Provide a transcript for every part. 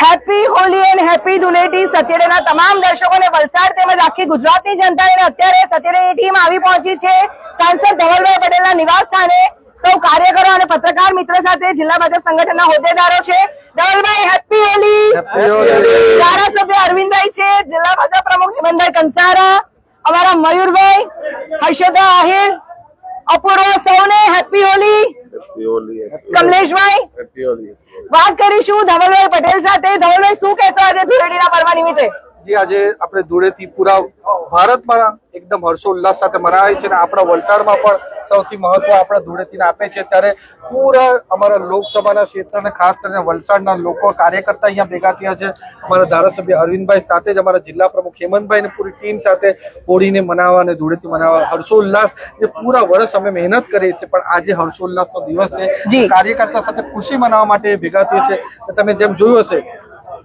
Happy Holi and happy Dhuleti સત્યરેના તમામ દર્શકોને વલસાડ તેમજ આખી ગુજરાતની જનતાને અત્યારે સત્યરેની ટીમ આવી પહોંચી છે. સાંસદ ધવલભાઈ પટેલના નિવાસ સ્થાને સૌ કાર્યકરો અને પત્રકાર મિત્રો સાથે જિલ્લા ભાજપ સંગઠનના હોદ્દેદારો છે. ધવલભાઈ હેપી હોલી ધારાસભ્ય અરવિંદભાઈ છે જિલ્લા ભાજપ પ્રમુખ હેમંતભાઈ કંસારા અમારા મયુરભાઈ હર્ષદા આહિર અપૂર્વ સૌને હેપી હોલી કમલેશભાઈ વાત કરીશું ધવલભાઈ પટેલ સાથે. ધવલભાઈ શું કહેશો આજે ધૂળેટીના પર્વ નિમિત્તે? જે આજે આપણે ધૂળેથી પૂરા ભારતમાં એકદમ હર્ષોલ્લાસ સાથે મનાય છે અને આપણા વલસાડમાં પણ સૌથી મહત્વ આપણા ધૂળેટીને આપે છે. ત્યારે પૂરા અમારા લોકસભાના ક્ષેત્રને ખાસ કરીને વલસાડના લોકો કાર્યકર્તા અહીંયા ભેગા થયા છે. અમારા ધારાસભ્ય અરવિંદભાઈ સાથે જ અમારા જિલ્લા પ્રમુખ હેમંતભાઈ અને પૂરી ટીમ સાથે હોળીને મનાવવા અને ધૂળેથી મનાવવા હર્ષોલ્લાસ જે પૂરા વર્ષ અમે મહેનત કરીએ છીએ પણ આજે હર્ષોલ્લાસનો દિવસ છે. કાર્યકર્તા સાથે ખુશી મનાવવા માટે ભેગા થઈએ છે. તમે જેમ જોયું હશે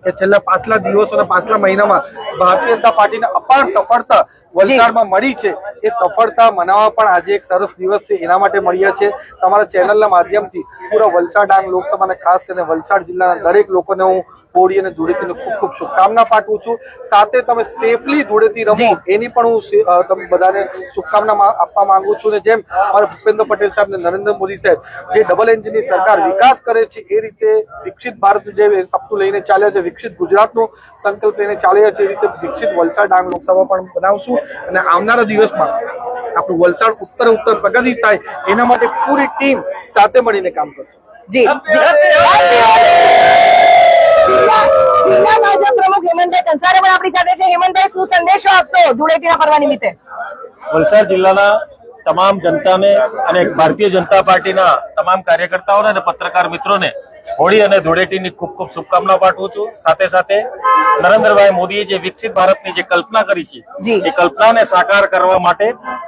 કે છેલ્લા પાછલા દિવસો અને પાછલા મહિનામાં ભારતીય જનતા પાર્ટીને અપાર સફળતા વલસાડમાં મળી છે. એ સફળતા મનાવવા પણ આજે એક સરસ દિવસ છે. એના માટે મળ્યા છે. તમારા ચેનલના માધ્યમથી પૂરા વલસાડ ડાંગ લોકસભાને ખાસ કરીને વલસાડ જિલ્લાના દરેક લોકોને હું હોળી અને ધૂળેટીને ખૂબ ખૂબ શુભકામના પાઠવું છું. સાથે તમે સેફલી ધૂળેટી રમો એની પણ હું તમે બધાને શુભકામના આપવા માંગુ છું ને જેમ મારા ભૂપેન્દ્ર પટેલ સાહેબ ને નરેન્દ્ર મોદી સાહેબ જે ડબલ એન્જિનની સરકાર વિકાસ કરે છે એ રીતે વિકસિત ભારત જે સપનું લઈને ચાલ્યા છે વિકસિત ગુજરાતનો સંકલ્પ લઈને ચાલ્યા છે એ રીતે વિકસિત વલસાડ ડાંગ લોકસભા પણ બનાવશું. અને આવનારા દિવસમાં આપણું વલસાડ ઉત્તર ઉત્તર પ્રગતિ થાય એના માટે પૂરી ટીમ સાથે મળીને કામ કરશે. જી. જિલ્લા ભાજપ પ્રમુખ હેમંતભાઈ કંસારા પણ આપણી સાથે છે. હેમંતભાઈ શું સંદેશો આપશો ધૂળેટીના પર્વ નિમિત્તે? વલસાડ જિલ્લાના તમામ જનતાને અને ભારતીય જનતા પાર્ટીના તમામ કાર્યકર્તાઓને અને પત્રકાર મિત્રોને હોળી અને ધૂળેટીની ખૂબ ખૂબ શુભકામના પાઠવું છું. સાથે સાથે નરેન્દ્રભાઈ મોદીએ જે વિકસિત ભારતની જે કલ્પના કરી છે એ કલ્પનાને સાકાર કરવા માટે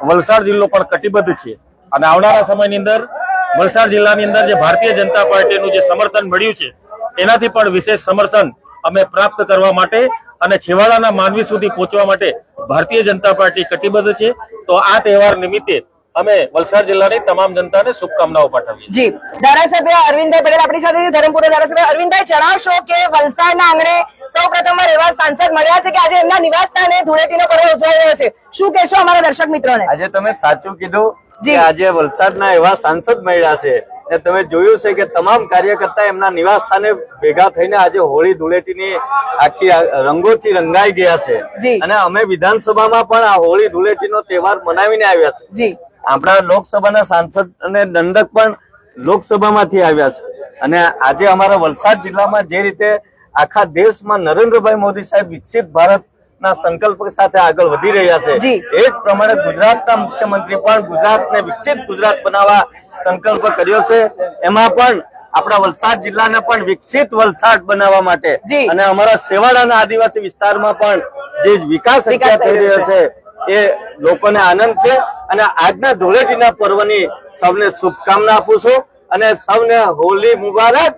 વલસાડ જિલ્લો પણ કટિબદ્ધ છે. અને આવનારા સમયની અંદર વલસાડ જિલ્લાની અંદર જે ભારતીય જનતા પાર્ટીનું જે સમર્થન મળ્યું છે એનાથી પણ વિશેષ સમર્થન અમે પ્રાપ્ત કરવા માટે અને છેવાડાના માનવી સુધી પહોંચવા માટે ભારતીય જનતા પાર્ટી કટિબદ્ધ છે. તો આ તહેવાર નિમિત્તે અમે વલસાડ જિલ્લાની તમામ જનતાને શુભકામનાઓ પાઠવીએ જી. ધારાસભ્ય અરવિંદભાઈ પટેલ આપણી સાથે ધરમપુરના ધારાસભ્ય અરવિંદભાઈ જણાવશો કે વલસાડના આંગણે સૌ પ્રથમવાર એવા સાંસદ મળ્યા છે કે આજે એમના નિવાસ સ્થાને ધૂળેટીનો પર્વ ઉજવાઈ રહ્યો છે. શું કહેશો અમારા દર્શક મિત્રોને? આજે તમે સાચું કીધું જી. કે આજે વલસાડના એવા સાંસદ મળ્યા છે. ને તમે જોયું છે કે તમામ કાર્યકર્તા એમના નિવાસ સ્થાને ભેગા થઈને આજે હોળી ધૂળેટીની આખી રંગોથી રંગાઈ ગયા છે. અને અમે વિધાનસભામાં પણ આ હોળી ધૂળેટીનો તહેવાર મનાવીને આવ્યા છે. આપણા લોકસભાના સાંસદ અને દંડક પણ લોકસભામાંથી આવ્યા છે. અને આજે અમારા વલસાડ જિલ્લામાં જે રીતે આખા દેશમાં નરેન્દ્રભાઈ મોદી સાહેબ વિકસિત ભારતના સંકલ્પ સાથે આગળ વધી રહ્યા છે. એ જ પ્રમાણે ગુજરાતના મુખ્યમંત્રી પણ ગુજરાતને વિકસિત ગુજરાત બનાવવા સંકલ્પ કર્યો છે. એમાં પણ આપણા વલસાડ જિલ્લાને પણ વિકસિત વલસાડ બનાવવા માટે અને અમારા સેવાડાના આદિવાસી વિસ્તારમાં પણ જે વિકાસ અત્યારે થઈ રહ્યો છે એ લોકોને આનંદ છે. અને આજના ધૂળેટીના પર્વની સૌને શુભકામના આપું છું. અને સૌને હોલી મુબારક.